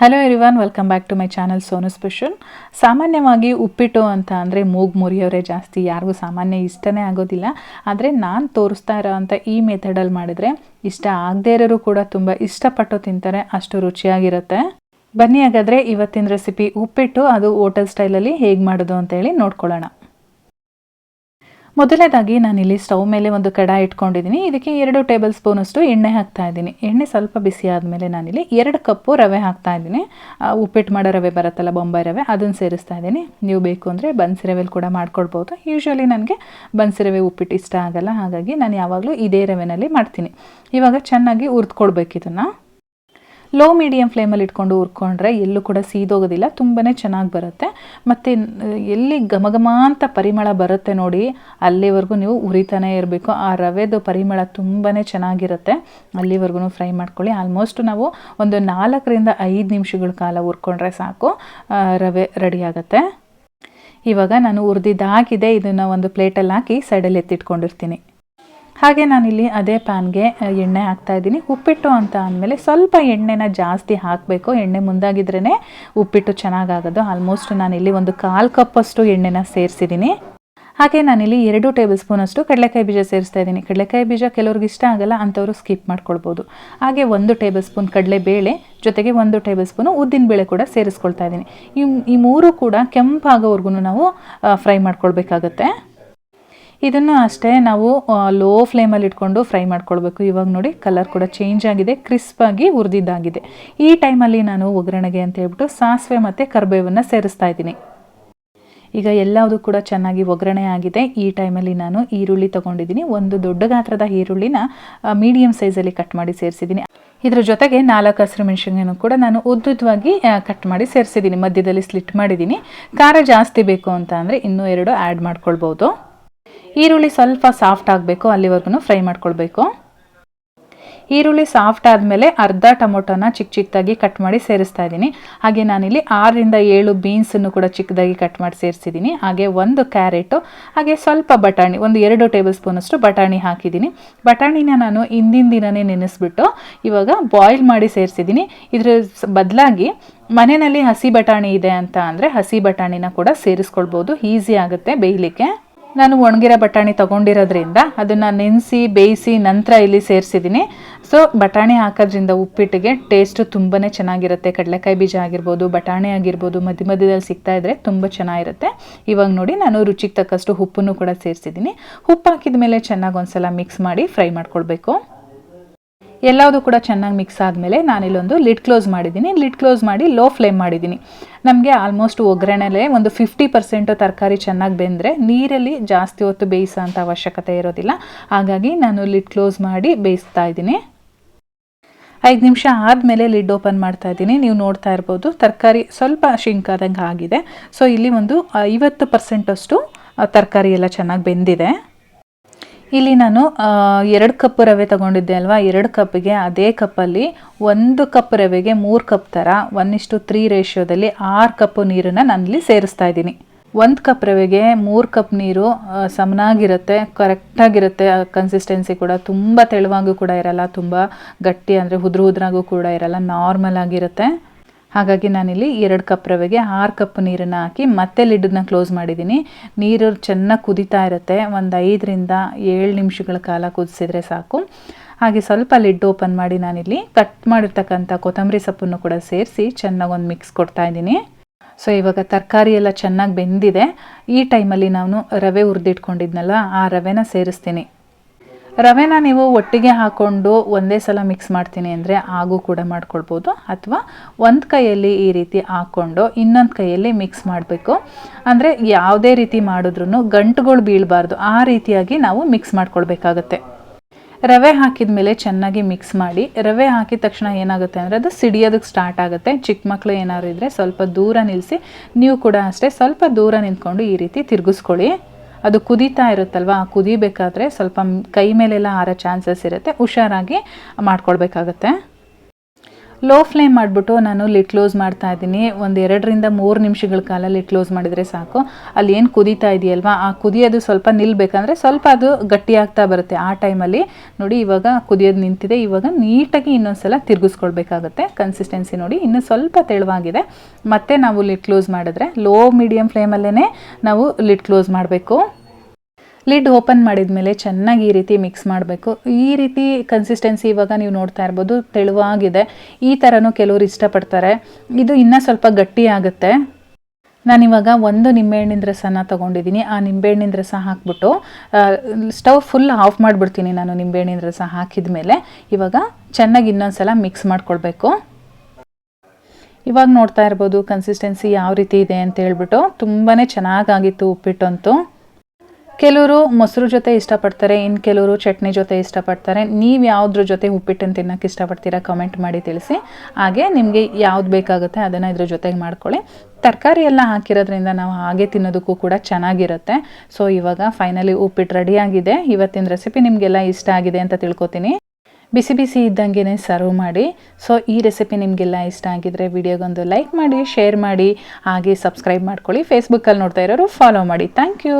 Hello everyone welcome back to my channel Sonu special ಸಾಮಾನ್ಯವಾಗಿ ಉಪ್ಪಿಟ್ಟು ಅಂತ ಅಂದರೆ ಮೂಗು ಮುರಿಯೋರೇ ಜಾಸ್ತಿ, ಯಾರಿಗೂ ಸಾಮಾನ್ಯ ಇಷ್ಟನೇ ಆಗೋದಿಲ್ಲ. ಆದರೆ ನಾನು ತೋರಿಸ್ತಾ ಇರೋವಂಥ ಈ ಮೆಥಡಲ್ಲಿ ಮಾಡಿದರೆ ಇಷ್ಟ ಆಗದೇ ಇರೋರು ಕೂಡ ತುಂಬ ಇಷ್ಟಪಟ್ಟು ತಿಂತಾರೆ, ಅಷ್ಟು ರುಚಿಯಾಗಿರುತ್ತೆ. ಬನ್ನಿ ಹಾಗಾದರೆ ಇವತ್ತಿನ ರೆಸಿಪಿ ಉಪ್ಪಿಟ್ಟು ಅದು ಹೋಟೆಲ್ ಸ್ಟೈಲಲ್ಲಿ ಹೇಗೆ ಮಾಡೋದು ಅಂತೇಳಿ ನೋಡ್ಕೊಳ್ಳೋಣ. ಮೊದಲನೇದಾಗಿ ನಾನಿಲ್ಲಿ ಸ್ಟವ್ ಮೇಲೆ ಒಂದು ಕಡಾಯಿ ಇಟ್ಕೊಂಡಿದ್ದೀನಿ. ಇದಕ್ಕೆ ಎರಡು ಟೇಬಲ್ ಸ್ಪೂನಷ್ಟು ಎಣ್ಣೆ ಹಾಕ್ತಾ ಇದ್ದೀನಿ. ಎಣ್ಣೆ ಸ್ವಲ್ಪ ಬಿಸಿ ಆದಮೇಲೆ ನಾನಿಲ್ಲಿ ಎರಡು ಕಪ್ಪು ರವೆ ಹಾಕ್ತಾ ಇದ್ದೀನಿ. ಉಪ್ಪಿಟ್ಟು ಮಾಡೋ ರವೆ ಬರುತ್ತಲ್ಲ ಬೊಂಬೈ ರವೆ, ಅದನ್ನು ಸೇರಿಸ್ತಾ ಇದ್ದೀನಿ. ನೀವು ಬೇಕು ಅಂದರೆ ಬನ್ಸಿ ರವೆಲಿ ಕೂಡ ಮಾಡ್ಕೊಳ್ಬೋದು ಯೂಶ್ವಲಿ ನನಗೆ ಬನ್ಸಿ ರವೆ ಉಪ್ಪಿಟ್ಟು ಇಷ್ಟ ಆಗಲ್ಲ. ಹಾಗಾಗಿ ನಾನು ಯಾವಾಗಲೂ ಇದೇ ರವೆನಲ್ಲಿ ಮಾಡ್ತೀನಿ. ಇವಾಗ ಚೆನ್ನಾಗಿ ಹುರ್ದ್ಕೊಳ್ಬೇಕು ಲೋ ಮೀಡಿಯಮ್ ಫ್ಲೇಮಲ್ಲಿ ಇಟ್ಕೊಂಡು ಹುರ್ಕೊಂಡ್ರೆ ಎಲ್ಲೂ ಕೂಡ ಸೀದೋಗೋದಿಲ್ಲ ತುಂಬಾ ಚೆನ್ನಾಗಿ ಬರುತ್ತೆ. ಮತ್ತು, ಎಲ್ಲಿ ಘಮ ಘಮ ಅಂತ ಪರಿಮಳ ಬರುತ್ತೆ ನೋಡಿ, ಅಲ್ಲಿವರೆಗೂ ನೀವು ಉರಿತಾನೇ ಇರಬೇಕು. ಆ ರವೆದು ಪರಿಮಳ ತುಂಬಾ ಚೆನ್ನಾಗಿರುತ್ತೆ. ಅಲ್ಲಿವರೆಗೂ ಫ್ರೈ ಮಾಡ್ಕೊಳ್ಳಿ. ಆಲ್ಮೋಸ್ಟ್ ನಾವು ಒಂದು ನಾಲ್ಕರಿಂದ ಐದು ನಿಮಿಷಗಳ ಕಾಲ ಹುರ್ಕೊಂಡ್ರೆ ಸಾಕು. ರವೆ ರೆಡಿ ಆಗುತ್ತೆ. ಇವಾಗ ನಾನು ಹುರಿದಿದ್ದಾಗಿದೆ, ಇದನ್ನು ಒಂದು ಪ್ಲೇಟಲ್ಲಿ ಹಾಕಿ ಸೈಡಲ್ಲಿ ಎತ್ತಿಟ್ಕೊಂಡಿರ್ತೀನಿ. ಹಾಗೆ ನಾನಿಲ್ಲಿ ಅದೇ ಪ್ಯಾನ್ಗೆ ಎಣ್ಣೆ ಹಾಕ್ತಾ ಇದ್ದೀನಿ. ಉಪ್ಪಿಟ್ಟು ಅಂತ ಅಂದಮೇಲೆ ಸ್ವಲ್ಪ ಎಣ್ಣೆನ ಜಾಸ್ತಿ ಹಾಕಬೇಕು. ಎಣ್ಣೆ ಮುಂದಾಗಿದ್ರೇ ಉಪ್ಪಿಟ್ಟು ಚೆನ್ನಾಗಾಗೋದು. ಆಲ್ಮೋಸ್ಟ್ ನಾನಿಲ್ಲಿ ಒಂದು ಕಾಲು ಕಪ್ಪಷ್ಟು ಎಣ್ಣೆನ ಸೇರಿಸಿದ್ದೀನಿ. ಹಾಗೆ ನಾನಿಲ್ಲಿ ಎರಡು ಟೇಬಲ್ ಸ್ಪೂನಷ್ಟು ಕಡಲೆಕಾಯಿ ಬೀಜ ಸೇರಿಸ್ತಾ ಇದ್ದೀನಿ. ಕಡಲೆಕಾಯಿ ಬೀಜ ಕೆಲವ್ರಿಗೆ ಇಷ್ಟ ಆಗಲ್ಲ, ಅಂಥವ್ರು ಸ್ಕಿಪ್ ಮಾಡ್ಕೊಳ್ಬೋದು. ಹಾಗೆ ಒಂದು ಟೇಬಲ್ ಸ್ಪೂನ್ ಕಡಲೆಬೇಳೆ, ಜೊತೆಗೆ ಒಂದು ಟೇಬಲ್ ಸ್ಪೂನು ಉದ್ದಿನಬೇಳೆ ಕೂಡ ಸೇರಿಸ್ಕೊಳ್ತಾ ಇದ್ದೀನಿ. ಈ ಈ ಮೂರು ಕೂಡ ಕೆಂಪಾಗೋವರೆಗೂ ನಾವು ಫ್ರೈ ಮಾಡ್ಕೊಳ್ಬೇಕಾಗತ್ತೆ. ಇದನ್ನು ಅಷ್ಟೇ ನಾವು ಲೋ ಫ್ಲೇಮಲ್ಲಿ ಇಟ್ಕೊಂಡು ಫ್ರೈ ಮಾಡ್ಕೊಳ್ಬೇಕು. ಇವಾಗ ನೋಡಿ ಕಲರ್ ಕೂಡ ಚೇಂಜ್ ಆಗಿದೆ ಕ್ರಿಸ್ಪಾಗಿ ಹುರಿದಿದ್ದಾಗಿದೆ ಈ ಟೈಮಲ್ಲಿ ನಾನು ಒಗ್ಗರಣೆಗೆ ಅಂತ ಹೇಳ್ಬಿಟ್ಟು ಸಾಸಿವೆ ಮತ್ತು ಕರ್ಬೇವನ್ನು ಸೇರಿಸ್ತಾ ಇದ್ದೀನಿ. ಈಗ ಎಲ್ಲವುದು ಕೂಡ ಚೆನ್ನಾಗಿ ಒಗ್ಗರಣೆ ಆಗಿದೆ. ಈ ಟೈಮಲ್ಲಿ ನಾನು ಈರುಳ್ಳಿ ತೊಗೊಂಡಿದ್ದೀನಿ. ಒಂದು ದೊಡ್ಡ ಗಾತ್ರದ ಈರುಳ್ಳಿನ ಮೀಡಿಯಂ ಸೈಜಲ್ಲಿ ಕಟ್ ಮಾಡಿ ಸೇರಿಸಿದ್ದೀನಿ. ಇದ್ರ ಜೊತೆಗೆ ನಾಲ್ಕು ಹಸಿರು ಮೆಣಸಿನ ಕೂಡ ನಾನು ಉದ್ದುದ್ದವಾಗಿ ಕಟ್ ಮಾಡಿ ಸೇರಿಸಿದ್ದೀನಿ. ಮಧ್ಯದಲ್ಲಿ ಸ್ಲಿಟ್ ಮಾಡಿದ್ದೀನಿ. ಖಾರ ಜಾಸ್ತಿ ಬೇಕು ಅಂತ ಅಂದರೆ ಇನ್ನೂ ಎರಡು ಆ್ಯಡ್ ಮಾಡ್ಕೊಳ್ಬೋದು. ಈರುಳ್ಳಿ ಸ್ವಲ್ಪ ಸಾಫ್ಟ್ ಆಗಬೇಕು ಅಲ್ಲಿವರೆಗೂ ಫ್ರೈ ಮಾಡ್ಕೊಳ್ಬೇಕು. ಈರುಳ್ಳಿ ಸಾಫ್ಟ್ ಆದಮೇಲೆ ಅರ್ಧ ಟೊಮೊಟೊನ ಚಿಕ್ಕ ಚಿಕ್ಕದಾಗಿ ಕಟ್ ಮಾಡಿ ಸೇರಿಸ್ತಾ ಇದ್ದೀನಿ. ಹಾಗೆ ನಾನಿಲ್ಲಿ ಆರರಿಂದ ಏಳು ಬೀನ್ಸನ್ನು ಕೂಡ ಚಿಕ್ಕದಾಗಿ ಕಟ್ ಮಾಡಿ ಸೇರಿಸಿದ್ದೀನಿ. ಹಾಗೆ ಒಂದು ಕ್ಯಾರೆಟು, ಹಾಗೆ ಸ್ವಲ್ಪ ಬಟಾಣಿ, ಒಂದು ಎರಡು ಟೇಬಲ್ ಸ್ಪೂನಷ್ಟು ಬಟಾಣಿ ಹಾಕಿದ್ದೀನಿ. ಬಟಾಣಿನ ನಾನು ಹಿಂದಿನ ದಿನನೇ ನೆನೆಸ್ಬಿಟ್ಟು ಇವಾಗ ಬಾಯ್ಲ್ ಮಾಡಿ ಸೇರಿಸಿದ್ದೀನಿ. ಇದ್ರ ಬದಲಾಗಿ ಮನೆಯಲ್ಲಿ ಹಸಿ ಬಟಾಣಿ ಇದೆ ಅಂತ ಅಂದರೆ ಹಸಿ ಬಟಾಣಿನ ಕೂಡ ಸೇರಿಸ್ಕೊಳ್ಬೋದು, ಈಸಿ ಆಗುತ್ತೆ ಬೇಯಲಿಕ್ಕೆ. ನಾನು ಒಣಗಿರೋ ಬಟಾಣಿ ತಗೊಂಡಿರೋದ್ರಿಂದ ಅದನ್ನು ನೆನೆಸಿ, ಬೇಯಿಸಿ ನಂತರ ಇಲ್ಲಿ ಸೇರಿಸಿದ್ದೀನಿ. ಸೊ ಬಟಾಣಿ ಹಾಕೋದ್ರಿಂದ ಉಪ್ಪಿಟ್ಟಿಗೆ ಟೇಸ್ಟು ತುಂಬಾ ಚೆನ್ನಾಗಿರುತ್ತೆ. ಕಡಲೆಕಾಯಿ ಬೀಜ ಆಗಿರ್ಬೋದು, ಬಟಾಣಿ ಆಗಿರ್ಬೋದು, ಮಧ್ಯ ಮಧ್ಯದಲ್ಲಿ ಸಿಗ್ತಾ ಇದ್ರೆ ತುಂಬ ಚೆನ್ನಾಗಿರುತ್ತೆ. ಇವಾಗ ನೋಡಿ ನಾನು ರುಚಿಗೆ ತಕ್ಕಷ್ಟು ಉಪ್ಪನ್ನು ಕೂಡ ಸೇರಿಸಿದ್ದೀನಿ. ಉಪ್ಪು ಹಾಕಿದ ಮೇಲೆ ಚೆನ್ನಾಗಿ ಒಂದ್ಸಲ ಮಿಕ್ಸ್ ಮಾಡಿ ಫ್ರೈ ಮಾಡ್ಕೊಳ್ಬೇಕು. ಎಲ್ಲವುದು ಕೂಡ ಚೆನ್ನಾಗಿ ಮಿಕ್ಸ್ ಆದಮೇಲೆ ನಾನಿಲ್ಲೊಂದು ಲಿಡ್ ಕ್ಲೋಸ್ ಮಾಡಿದ್ದೀನಿ. ಲಿಡ್ ಕ್ಲೋಸ್ ಮಾಡಿ ಲೋ ಫ್ಲೇಮ್ ಮಾಡಿದ್ದೀನಿ. ನಮಗೆ ಆಲ್ಮೋಸ್ಟ್ ಒಗ್ಗರಣೆಲೇ ಒಂದು ಫಿಫ್ಟಿ ಪರ್ಸೆಂಟು ತರಕಾರಿ ಚೆನ್ನಾಗಿ ಬೆಂದರೆ ನೀರಲ್ಲಿ ಜಾಸ್ತಿ ಹೊತ್ತು ಬೇಯಿಸೋಂಥ ಅವಶ್ಯಕತೆ ಇರೋದಿಲ್ಲ. ಹಾಗಾಗಿ ನಾನು ಲಿಡ್ ಕ್ಲೋಸ್ ಮಾಡಿ ಬೇಯಿಸ್ತಾ ಇದ್ದೀನಿ. ಐದು ನಿಮಿಷ ಆದಮೇಲೆ ಲಿಡ್ ಓಪನ್ ಮಾಡ್ತಾ ಇದ್ದೀನಿ. ನೀವು ನೋಡ್ತಾ ಇರ್ಬೋದು ತರಕಾರಿ ಸ್ವಲ್ಪ ಶಿಂಕ್ ಆದಂಗೆ ಆಗಿದೆ. ಸೊ ಇಲ್ಲಿ ಒಂದು ಐವತ್ತು ಪರ್ಸೆಂಟಷ್ಟು ತರಕಾರಿ ಎಲ್ಲ ಚೆನ್ನಾಗಿ ಬೆಂದಿದೆ. ಇಲ್ಲಿ ನಾನು ಎರಡು ಕಪ್ ರವೆ ತಗೊಂಡಿದ್ದೆ ಅಲ್ವಾ? ಎರಡು ಕಪ್ಪಿಗೆ ಅದೇ ಕಪ್ಪಲ್ಲಿ ಒಂದು ಕಪ್ ರವೆಗೆ ಮೂರು ಕಪ್ ಥರ ಒನ್ ಇಷ್ಟು ತ್ರೀ ರೇಷಿಯೋದಲ್ಲಿ ಆರು ಕಪ್ ನೀರನ್ನು ನಾನಿಲ್ಲಿ ಸೇರಿಸ್ತಾ ಇದ್ದೀನಿ. ಒಂದು ಕಪ್ ರವೆಗೆ ಮೂರು ಕಪ್ ನೀರು ಸಮನಾಗಿರುತ್ತೆ, ಕರೆಕ್ಟಾಗಿರುತ್ತೆ ಕನ್ಸಿಸ್ಟೆನ್ಸಿ ಕೂಡ. ತುಂಬ ತೆಳುವಾಗೂ ಕೂಡ ಇರಲ್ಲ, ತುಂಬ ಗಟ್ಟಿ ಅಂದರೆ ಉದ್ರ ಉದ್ರಾಗೂ ಕೂಡ ಇರಲ್ಲ ನಾರ್ಮಲ್ ಆಗಿರುತ್ತೆ. ಹಾಗಾಗಿ ನಾನಿಲ್ಲಿ ಎರಡು ಕಪ್ ರವೆಗೆ ಆರು ಕಪ್ ನೀರನ್ನು ಹಾಕಿ ಮತ್ತೆ ಲಿಡ್ಡನ್ನ ಕ್ಲೋಸ್ ಮಾಡಿದ್ದೀನಿ. ನೀರು ಚೆನ್ನಾಗಿ ಕುದಿತಾ ಇರುತ್ತೆ. ಒಂದು ಐದರಿಂದ ಏಳು ನಿಮಿಷಗಳ ಕಾಲ ಕುದಿಸಿದ್ರೆ ಸಾಕು. ಹಾಗೆ ಸ್ವಲ್ಪ ಲಿಡ್ ಓಪನ್ ಮಾಡಿ ನಾನಿಲ್ಲಿ ಕಟ್ ಮಾಡಿರ್ತಕ್ಕಂಥ ಕೊತ್ತಂಬರಿ ಸೊಪ್ಪನ್ನು ಕೂಡ ಸೇರಿಸಿ ಚೆನ್ನಾಗಿ ಒಂದು ಮಿಕ್ಸ್ ಕೊಡ್ತಾ ಇದ್ದೀನಿ. ಸೊ, ಇವಾಗ ತರಕಾರಿ ಎಲ್ಲ ಚೆನ್ನಾಗಿ ಬೆಂದಿದೆ. ಈ ಟೈಮಲ್ಲಿ ನಾನು ರವೆ ಹುರಿದಿಟ್ಕೊಂಡಿದ್ನಲ್ಲ, ಆ ರವೆನ ಸೇರಿಸ್ತೀನಿ. ರವೆನ ನೀವು ಒಟ್ಟಿಗೆ ಹಾಕ್ಕೊಂಡು ಒಂದೇ ಸಲ ಮಿಕ್ಸ್ ಮಾಡ್ತೀನಿ ಅಂದರೆ ಹಾಗೂ ಕೂಡ ಮಾಡ್ಕೊಳ್ಬೋದು. ಅಥವಾ ಒಂದು ಕೈಯಲ್ಲಿ ಈ ರೀತಿ ಹಾಕ್ಕೊಂಡು ಇನ್ನೊಂದು ಕೈಯಲ್ಲಿ ಮಿಕ್ಸ್ ಮಾಡಬೇಕು. ಅಂದರೆ ಯಾವುದೇ ರೀತಿ ಮಾಡಿದ್ರೂ ಗಂಟುಗಳು ಬೀಳಬಾರ್ದು. ಆ ರೀತಿಯಾಗಿ ನಾವು ಮಿಕ್ಸ್ ಮಾಡ್ಕೊಳ್ಬೇಕಾಗತ್ತೆ. ರವೆ ಹಾಕಿದ ಮೇಲೆ ಚೆನ್ನಾಗಿ ಮಿಕ್ಸ್ ಮಾಡಿ, ರವೆ ಹಾಕಿದ ತಕ್ಷಣ ಏನಾಗುತ್ತೆ ಅಂದರೆ ಅದು ಸಿಡಿಯೋದಕ್ಕೆ ಸ್ಟಾರ್ಟ್ ಆಗುತ್ತೆ. ಚಿಕ್ಕ ಮಕ್ಕಳು ಏನಾದ್ರು ಇದ್ದರೆ ಸ್ವಲ್ಪ ದೂರ ನಿಲ್ಲಿಸಿ ನೀವು ಕೂಡ ಅಷ್ಟೇ ಸ್ವಲ್ಪ ದೂರ ನಿಂತ್ಕೊಂಡು ಈ ರೀತಿ ತಿರುಗಿಸ್ಕೊಳ್ಳಿ. ಅದು ಕುದೀತಾ ಇರುತ್ತಲ್ವ? ಕುದಿಬೇಕಾದ್ರೆ ಸ್ವಲ್ಪ ಕೈ ಮೇಲೆಲ್ಲ ಆರೋ ಚಾನ್ಸಸ್ ಇರುತ್ತೆ. ಹುಷಾರಾಗಿ ಮಾಡ್ಕೊಳ್ಬೇಕಾಗತ್ತೆ. ಲೋ ಫ್ಲೇಮ್ ಮಾಡಿಬಿಟ್ಟು ನಾನು ಲಿಟ್ ಕ್ಲೋಸ್ ಮಾಡ್ತಾ ಇದ್ದೀನಿ. ಒಂದು ಎರಡರಿಂದ ಮೂರು ನಿಮಿಷಗಳ ಕಾಲ ಲಿಟ್ ಕ್ಲೋಸ್ ಮಾಡಿದರೆ ಸಾಕು. ಅಲ್ಲಿ ಏನು ಕುದೀತಾ ಇದೆಯಲ್ವಾ? ಆ ಕುದಿಯೋದು ಸ್ವಲ್ಪ ನಿಲ್ಬೇಕಂದ್ರೆ ಸ್ವಲ್ಪ ಅದು ಗಟ್ಟಿ ಆಗ್ತಾ ಬರುತ್ತೆ ಆ ಟೈಮಲ್ಲಿ. ನೋಡಿ, ಇವಾಗ ಕುದಿಯೋದು ನಿಂತಿದೆ. ಇವಾಗ ನೀಟಾಗಿ ಇನ್ನೊಂದ್ಸಲ ತಿರುಗಿಸ್ಕೊಳ್ಬೇಕಾಗುತ್ತೆ. ಕನ್ಸಿಸ್ಟೆನ್ಸಿ ನೋಡಿ, ಇನ್ನೂ ಸ್ವಲ್ಪ ತೆಳುವಾಗಿದೆ. ಮತ್ತೆ ನಾವು ಲಿಟ್ ಕ್ಲೋಸ್ ಮಾಡಿದ್ರೆ ಲೋ ಮೀಡಿಯಮ್ ಫ್ಲೇಮಲ್ಲೇ ನಾವು ಲಿಟ್ ಕ್ಲೋಸ್ ಮಾಡಬೇಕು. ಲಿಡ್ ಓಪನ್ ಮಾಡಿದ ಮೇಲೆ ಚೆನ್ನಾಗಿ ಈ ರೀತಿ ಮಿಕ್ಸ್ ಮಾಡಬೇಕು. ಈ ರೀತಿ ಕನ್ಸಿಸ್ಟೆನ್ಸಿ ಇವಾಗ ನೀವು ನೋಡ್ತಾ ಇರ್ಬೋದು, ತೆಳುವಾಗಿದೆ. ಈ ಥರನೂ ಕೆಲವರು ಇಷ್ಟಪಡ್ತಾರೆ. ಇದು ಇನ್ನೂ ಸ್ವಲ್ಪ ಗಟ್ಟಿ ಆಗುತ್ತೆ. ನಾನಿವಾಗ ಒಂದು ನಿಂಬೆಹಣ್ಣಿನ ರಸನ ತೊಗೊಂಡಿದ್ದೀನಿ ಆ ನಿಂಬೆಹಣ್ಣಿನ ರಸ ಹಾಕ್ಬಿಟ್ಟು ಸ್ಟವ್ ಫುಲ್ ಆಫ್ ಮಾಡಿಬಿಡ್ತೀನಿ ನಾನು ನಿಂಬೆಹಣ್ಣಿನ ರಸ ಹಾಕಿದ ಮೇಲೆ ಇವಾಗ ಚೆನ್ನಾಗಿ ಇನ್ನೊಂದ್ಸಲ ಮಿಕ್ಸ್ ಮಾಡ್ಕೊಳ್ಬೇಕು. ಇವಾಗ ನೋಡ್ತಾ ಇರ್ಬೋದು ಕನ್ಸಿಸ್ಟೆನ್ಸಿ ಯಾವ ರೀತಿ ಇದೆ ಅಂತ ಹೇಳ್ಬಿಟ್ಟು ತುಂಬಾ ಚೆನ್ನಾಗಾಗಿತ್ತು ಉಪ್ಪಿಟ್ಟಂತೂ. ಕೆಲವರು ಮೊಸರು ಜೊತೆ ಇಷ್ಟಪಡ್ತಾರೆ ಇನ್ನು ಕೆಲವರು ಚಟ್ನಿ ಜೊತೆ ಇಷ್ಟಪಡ್ತಾರೆ. ನೀವು ಯಾವುದ್ರ ಜೊತೆ ಉಪ್ಪಿಟ್ಟನ್ನು ತಿನ್ನೋಕ್ಕೆ ಇಷ್ಟಪಡ್ತೀರಾ ಕಮೆಂಟ್ ಮಾಡಿ ತಿಳಿಸಿ. ಹಾಗೆ ನಿಮಗೆ ಯಾವ್ದು ಬೇಕಾಗುತ್ತೆ ಅದನ್ನು ಇದ್ರ ಜೊತೆಗೆ ಮಾಡ್ಕೊಳ್ಳಿ. ತರಕಾರಿ ಎಲ್ಲ ಹಾಕಿರೋದ್ರಿಂದ ನಾವು ಹಾಗೆ ತಿನ್ನೋದಕ್ಕೂ ಕೂಡ ಚೆನ್ನಾಗಿರುತ್ತೆ. ಸೊ ಇವಾಗ ಫೈನಲಿ ಉಪ್ಪಿಟ್ಟು ರೆಡಿಯಾಗಿದೆ ಇವತ್ತಿನ ರೆಸಿಪಿ ನಿಮಗೆಲ್ಲ ಇಷ್ಟ ಆಗಿದೆ ಅಂತ ತಿಳ್ಕೊತೀನಿ. ಬಿಸಿ ಬಿಸಿ ಇದ್ದಂಗೆ ಸರ್ವ್ ಮಾಡಿ. ಸೊ ಈ ರೆಸಿಪಿ ನಿಮಗೆಲ್ಲ ಇಷ್ಟ ಆಗಿದ್ರೆ ವಿಡಿಯೋಗೊಂದು ಲೈಕ್ ಮಾಡಿ ಶೇರ್ ಮಾಡಿ, ಹಾಗೆ ಸಬ್ಸ್ಕ್ರೈಬ್ ಮಾಡ್ಕೊಳ್ಳಿ. ಫೇಸ್ಬುಕ್ಕಲ್ಲಿ ನೋಡ್ತಾ ಇರೋರು ಫಾಲೋ ಮಾಡಿ. Thank you